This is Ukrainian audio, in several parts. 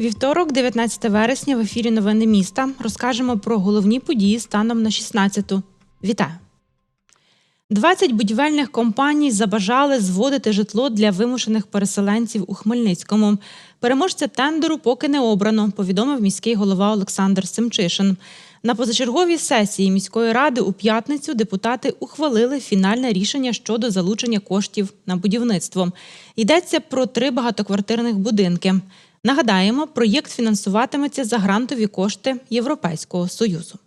Вівторок, 19 вересня, в ефірі Новини міста розкажемо про головні події станом на 16-ту. Вітаю! 20 будівельних компаній забажали зводити житло для вимушених переселенців у Хмельницькому. Переможця тендеру поки не обрано, повідомив міський голова Олександр Семчишин. На позачерговій сесії міської ради у п'ятницю депутати ухвалили фінальне рішення щодо залучення коштів на будівництво. Йдеться про три багатоквартирних будинки. Нагадаємо, проєкт фінансуватиметься за грантові кошти Європейського союзу.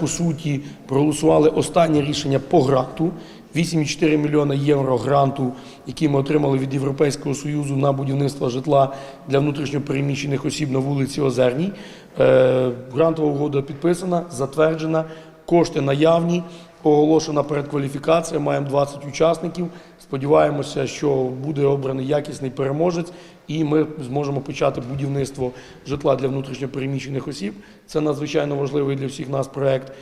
По суті, проголосували останнє рішення по гранту. 8,4 мільйона євро гранту, який ми отримали від Європейського союзу на будівництво житла для внутрішньопереміщених осіб на вулиці Озерній. Е, Грантова угода підписана, затверджена, кошти наявні, оголошена передкваліфікація. Маємо 20 учасників. Сподіваємося, що буде обраний якісний переможець, і ми зможемо почати будівництво житла для внутрішньопереміщених осіб. Це надзвичайно важливий для всіх нас проект.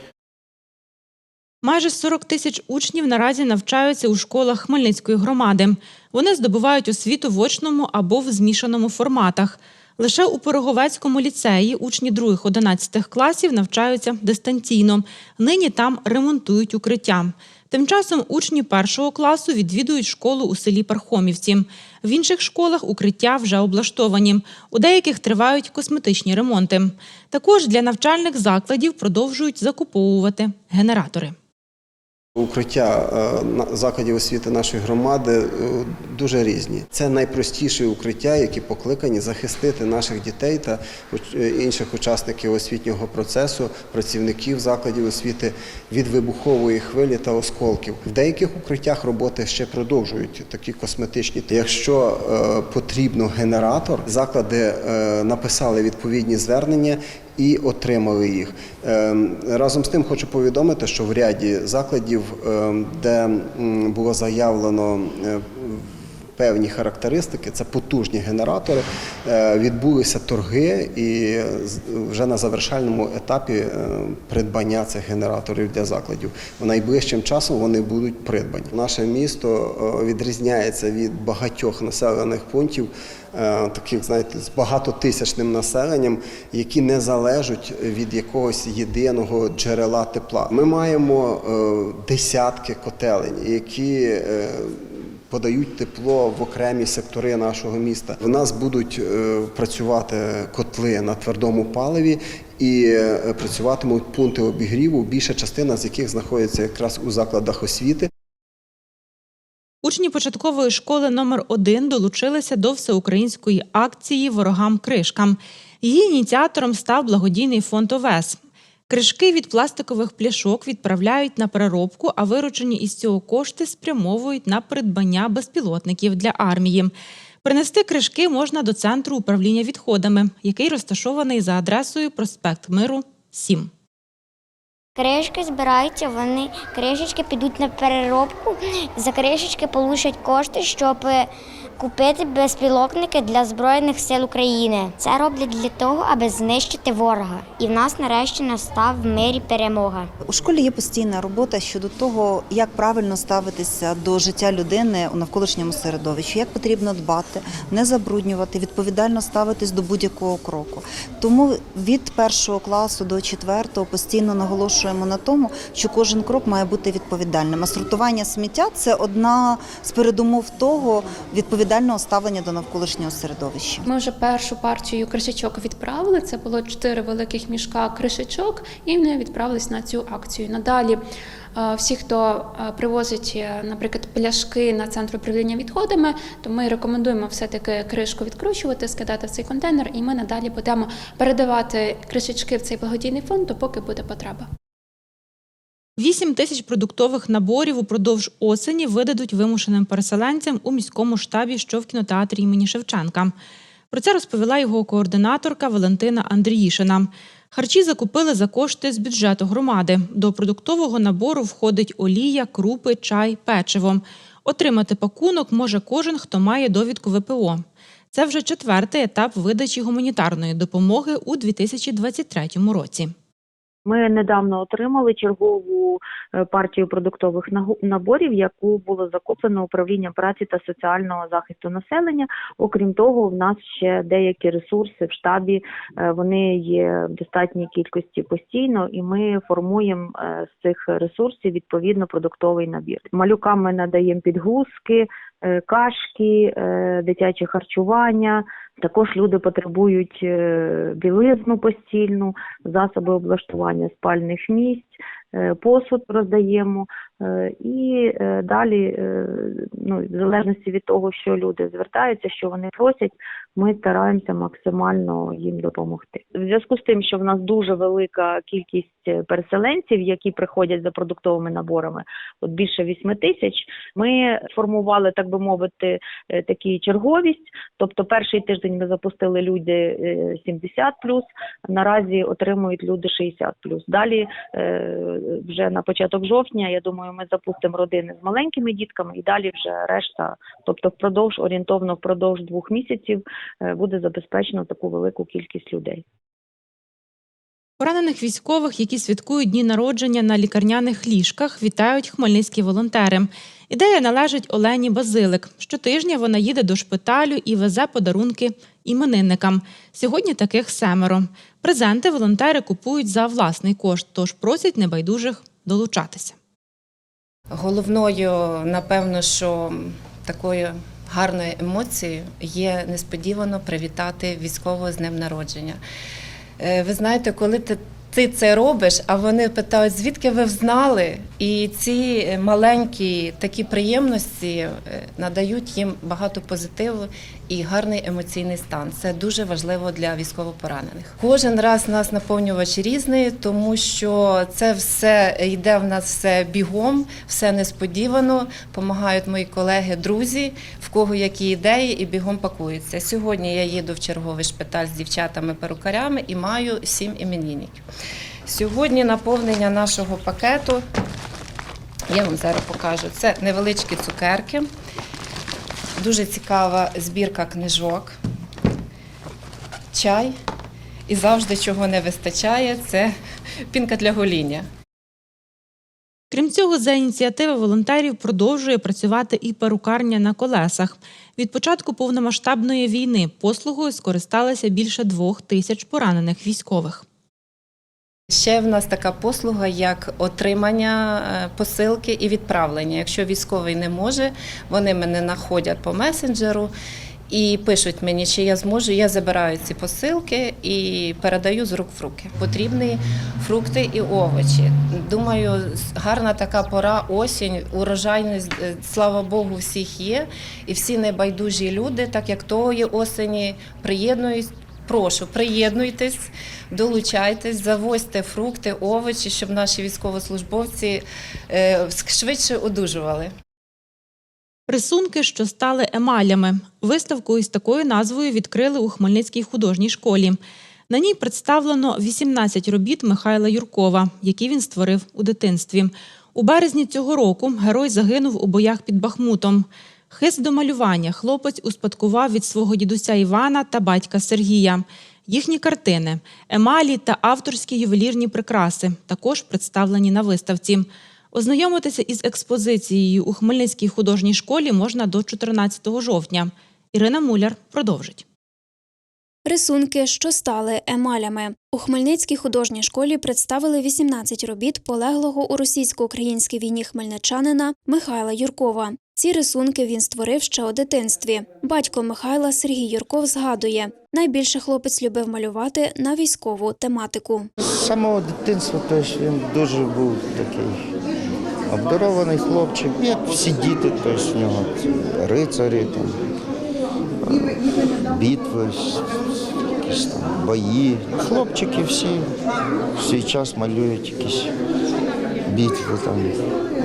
Майже 40 тисяч учнів наразі навчаються у школах Хмельницької громади. Вони здобувають освіту в очному або в змішаному форматах. Лише у Пироговецькому ліцеї учні 2-11 класів навчаються дистанційно. Нині там ремонтують укриття. Тим часом учні першого класу відвідують школу у селі Пархомівці. В інших школах укриття вже облаштовані. У деяких тривають косметичні ремонти. Також для навчальних закладів продовжують закуповувати генератори. Укриття е, закладів освіти нашої громади е, дуже різні. Це найпростіші укриття, які покликані захистити наших дітей та е, інших учасників освітнього процесу, працівників закладів освіти від вибухової хвилі та осколків. В деяких укриттях роботи ще продовжують такі косметичні. Якщо потрібно генератор, заклади написали відповідні звернення і отримали їх. Ем, Разом з тим хочу повідомити, що в ряді закладів, ем, де було заявлено е, певні характеристики, це потужні генератори, е, відбулися торги і вже на завершальному етапі е, придбання цих генераторів для закладів. Найближчим часом вони будуть придбані. Наше місто е, відрізняється від багатьох населених пунктів, таких, знаєте, з багатотисячним населенням, які не залежать від якогось єдиного джерела тепла. Ми маємо десятки котелень, які подають тепло в окремі сектори нашого міста. В нас будуть е, працювати котли на твердому паливі і е, працюватимуть пункти обігріву, більша частина з яких знаходиться якраз у закладах освіти. Учні початкової школи номер 1 долучилися до всеукраїнської акції Ворогам кришкам. Її ініціатором став благодійний фонд ОВЕС. Кришки від пластикових пляшок відправляють на переробку, а виручені із цього кошти спрямовують на придбання безпілотників для армії. Принести кришки можна до центру управління відходами, який розташований за адресою проспект Миру 7. Кришки збираються, вони кришечки підуть на переробку. За кришечки получать кошти, щоб купити безпілотники для Збройних сил України. Це роблять для того, аби знищити ворога. І в нас нарешті настав в мирі перемога. У школі є постійна робота щодо того, як правильно ставитися до життя людини у навколишньому середовищі, як потрібно дбати, не забруднювати, відповідально ставитись до будь-якого кроку. Тому від першого класу до четвертого постійно наголошуємо на тому, що кожен крок має бути відповідальним. А сортування сміття це одна з передумов того відповідального ставлення до навколишнього середовища. Ми вже першу партію кришечок відправили. Це було чотири великих мішка кришечок, і вони відправились на цю акцію. Надалі е, всі, хто е, привозить, е, наприклад, пляшки на центр управління відходами, то ми рекомендуємо все-таки кришку відкручувати, скидати в цей контейнер, і ми надалі будемо передавати кришечки в цей благодійний фонд, допоки буде потреба. 8 тисяч продуктових наборів упродовж осені видадуть вимушеним переселенцям у міському штабі, що в кінотеатрі імені Шевченка. Про це розповіла його координаторка Валентина Андріїшина. Харчі закупили за кошти з бюджету громади. До продуктового набору входить олія, крупи, чай, печиво. Отримати пакунок може кожен, хто має довідку ВПО. Це вже четвертий етап видачі гуманітарної допомоги у 2023 році. Ми недавно отримали чергову е, партію продуктових наборів, яку було закуплено управлінням праці та соціального захисту населення. Окрім того, в нас ще деякі ресурси в штабі. е, Вони є в достатній кількості постійно, і ми формуємо е, з цих ресурсів відповідно продуктовий набір. Малюкам ми надаємо підгузки, кашки, дитяче харчування. Також люди потребують е, білизну постільну, засоби облаштування спальних місць, посуд роздаємо. е, І е, далі, е, ну, в залежності від того, що люди звертаються, що вони просять, ми стараємося максимально їм допомогти. В зв'язку з тим, що в нас дуже велика кількість е, переселенців, які приходять за продуктовими наборами, от більше 8 тисяч, ми сформували, так би мовити, е, такі черговість. Тобто перший тиждень ми запустили люди е, 70 наразі отримують люди 60 Далі е, вже на початок жовтня, я думаю, ми запустимо родини з маленькими дітками і далі вже решта. Тобто, впродовж орієнтовно впродовж двох місяців е, буде забезпечено таку велику кількість людей. Поранених військових, які святкують дні народження на лікарняних ліжках, вітають хмельницькі волонтери. Ідея належить Олені Базилик. Щотижня вона їде до шпиталю і везе подарунки іменинникам. Сьогодні таких семеро. Презенти волонтери купують за власний кошт, тож просять небайдужих долучатися. Головною, напевно, що такою гарною емоцією є несподівано привітати військового з днем народження. Е, Ви знаєте, коли ти, ти це робиш, а вони питають, звідки ви взнали? І ці маленькі такі приємності е, надають їм багато позитиву і гарний емоційний стан. Це дуже важливо для військовополонених. Кожен раз нас наповнювач різний, тому що це все йде в нас все бігом, все несподівано. Помагають мої колеги, друзі, в кого які ідеї, і бігом пакуються. Сьогодні я їду в черговий шпиталь з дівчатами-перукарями і маю сім іменинників. Сьогодні наповнення нашого пакету. Я вам зараз покажу. Це невеличкі цукерки. Дуже цікава збірка книжок, чай. І завжди чого не вистачає, це пінка для гоління. Крім цього, за ініціативи волонтерів продовжує працювати і перукарня на колесах. Від початку повномасштабної війни послугою скористалися більше двох тисяч поранених військових. Ще в нас така послуга, як отримання е, посилки і відправлення. Якщо військовий не може, вони мене знаходять по месенджеру і пишуть мені, чи я зможу. Я забираю ці посилки і передаю з рук в руки. Потрібні фрукти і овочі. Думаю, гарна така пора, осінь, урожайність, е, слава Богу, всіх є. І всі небайдужі люди, так як тої осені, приєднують. Прошу, приєднуйтесь, долучайтесь, завозьте фрукти, овочі, щоб наші військовослужбовці е, швидше одужували. Рисунки, що стали емалями. Виставку із такою назвою відкрили у Хмельницькій художній школі. На ній представлено 18 робіт Михайла Юркова, які він створив у дитинстві. У березні цього року герой загинув у боях під Бахмутом. Хист до малювання хлопець успадкував від свого дідуся Івана та батька Сергія. Їхні картини, емалі та авторські ювелірні прикраси також представлені на виставці. Ознайомитися із експозицією у Хмельницькій художній школі можна до 14 жовтня. Ірина Муляр продовжить. Рисунки, що стали емалями. У Хмельницькій художній школі представили 18 робіт полеглого у російсько-українській війні хмельничанина Михайла Юркова. Ці рисунки він створив ще у дитинстві. Батько Михайла Сергій Юрков згадує, найбільше хлопець любив малювати на військову тематику. З самого дитинства тобто, він дуже був такий обдарований хлопчик, як всі діти, тобто, в нього рицарі, там, битви, якісь там бої. Хлопчики всі в свій час малюють якісь битви там,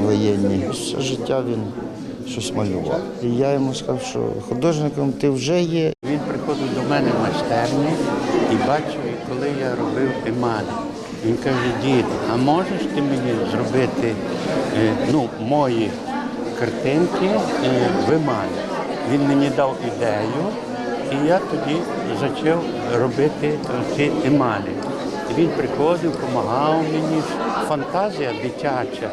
воєнні. Все життя він щось малював. І я йому сказав, що художником ти вже є, Він приходив до мене в майстерню і бачив, коли я робив емалі. Він каже, дід, а можеш ти мені зробити е, ну, мої картинки е, в емалі? Він мені дав ідею, І я тоді почав робити ці емалі. Він приходив, допомагав мені. Фантазія дитяча,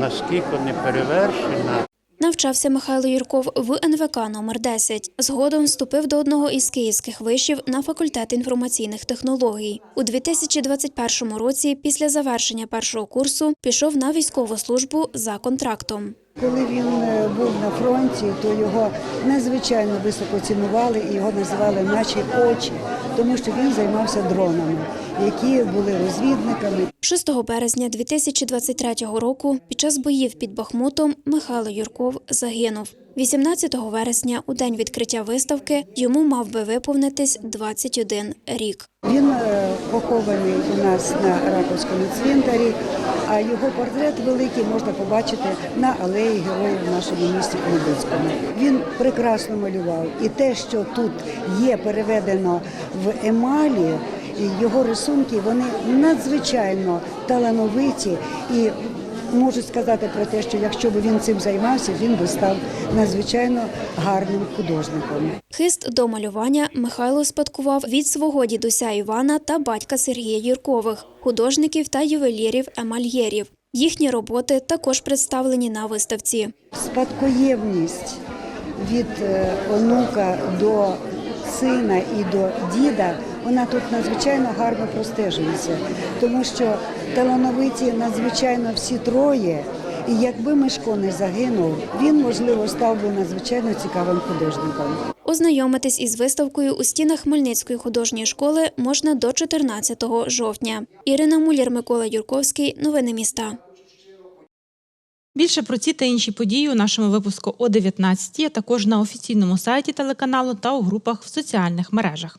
наскільки не перевершена. Навчався Михайло Юрков в НВК номер 10 Згодом вступив до одного із київських вишів на факультет інформаційних технологій. У 2021 році, після завершення першого курсу, пішов на військову службу за контрактом. Коли він е, був на фронті, то його надзвичайно високо цінували і його називали наші очі, тому що він займався дронами, які були розвідниками. 6 березня 2023 року під час боїв під Бахмутом Михайло Юрков загинув. 18 вересня, у день відкриття виставки, йому мав би виповнитись 21 рік. Він е, похований у нас на Раковському цвинтарі, а його портрет великий можна побачити на алеї героїв в нашому місті Кнобицькому. Він прекрасно малював, і те, що тут є переведено в емалі. Його рисунки вони надзвичайно талановиті і можу сказати про те, що якщо б він цим займався, він би став надзвичайно гарним художником. Хист до малювання Михайло спадкував від свого дідуся Івана та батька Сергія Юркових, художників та ювелірів-емальєрів. Їхні роботи також представлені на виставці. Спадкоємність від е, онука до сина і до діда, вона тут надзвичайно гарно простежується, тому що талановиті надзвичайно всі троє. І якби Мишко не загинув, він можливо став би надзвичайно цікавим художником. Ознайомитись із виставкою у стінах Хмельницької художньої школи можна до 14 жовтня. Ірина Муляр, Микола Юрковський. Новини міста. Більше про ці та інші події у нашому випуску о 19, а також на офіційному сайті телеканалу та у групах в соціальних мережах.